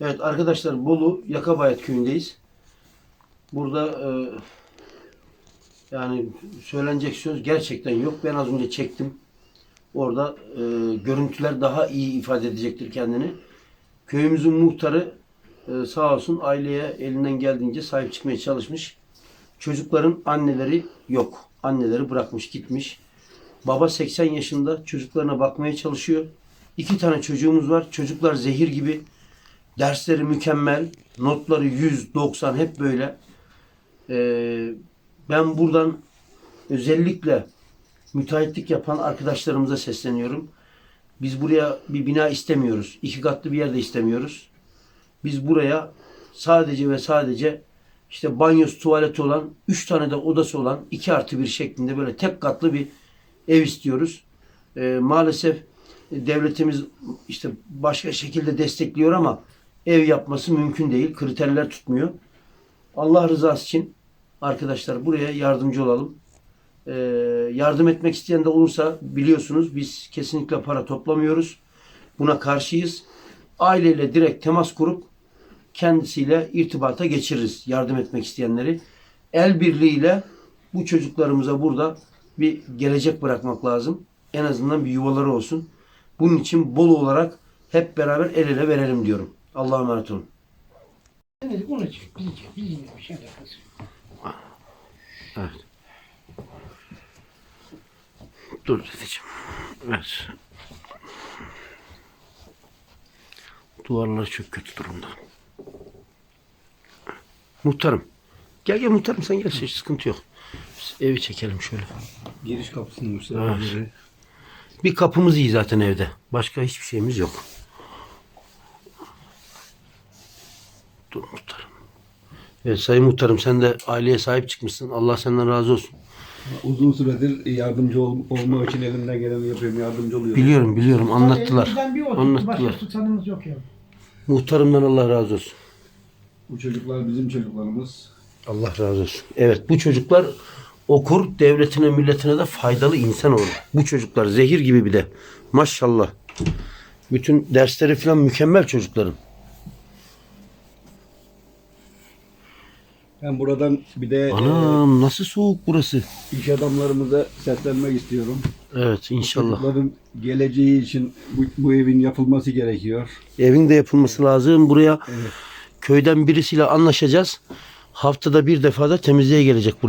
Evet arkadaşlar Bolu Yakabayat köyündeyiz. Burada e, yani söylenecek söz gerçekten yok. Ben az önce çektim. Orada e, görüntüler daha iyi ifade edecektir kendini. Köyümüzün muhtarı e, sağ olsun aileye elinden geldiğince sahip çıkmaya çalışmış. Çocukların anneleri yok. Anneleri bırakmış gitmiş. Baba 80 yaşında çocuklarına bakmaya çalışıyor. İki tane çocuğumuz var. Çocuklar zehir gibi. Dersleri mükemmel. Notları 100, 90 hep böyle. Ee, ben buradan özellikle müteahhitlik yapan arkadaşlarımıza sesleniyorum. Biz buraya bir bina istemiyoruz. İki katlı bir yerde istemiyoruz. Biz buraya sadece ve sadece işte banyosu, tuvaleti olan, üç tane de odası olan, iki artı bir şeklinde böyle tek katlı bir ev istiyoruz. Ee, maalesef devletimiz işte başka şekilde destekliyor ama ev yapması mümkün değil. Kriterler tutmuyor. Allah rızası için arkadaşlar buraya yardımcı olalım. Ee, yardım etmek isteyen de olursa biliyorsunuz biz kesinlikle para toplamıyoruz. Buna karşıyız. Aileyle direkt temas kurup kendisiyle irtibata geçiririz yardım etmek isteyenleri. El birliğiyle bu çocuklarımıza burada bir gelecek bırakmak lazım. En azından bir yuvaları olsun. Bunun için Bolu olarak hep beraber el ele verelim diyorum. Allah'a emanet olun. Onu çek, bizi çek, bizimle bir şey alakası yok. Evet. Dur dedeciğim. Evet. Duvarlar çok kötü durumda. Muhtarım. Gel gel muhtarım sen gel hiç sıkıntı yok. Biz evi çekelim şöyle. Giriş kapısının Evet. müsaade Bir kapımız iyi zaten evde. Başka hiçbir şeyimiz yok. Dur muhtarım. Evet sayın muhtarım sen de aileye sahip çıkmışsın. Allah senden razı olsun. Uzun süredir yardımcı ol, olmak için elimden geleni yapıyorum. Yardımcı oluyorum. Biliyorum biliyorum anlattılar. Elimizden bir Anlattılar. başka tutanımız yok ya. Muhtarımdan Allah razı olsun. Bu çocuklar bizim çocuklarımız. Allah razı olsun. Evet bu çocuklar okur devletine milletine de faydalı insan olur. Bu çocuklar zehir gibi bir de. Maşallah. Bütün dersleri falan mükemmel çocukların. Ben buradan bir de Anam nasıl soğuk burası. e, iş adamlarımıza seslenmek istiyorum. Evet inşallah. Çocukların geleceği için bu, bu evin yapılması gerekiyor. Evin de yapılması lazım. Buraya Evet. köyden birisiyle anlaşacağız. Haftada bir defa da temizliğe gelecek buraya.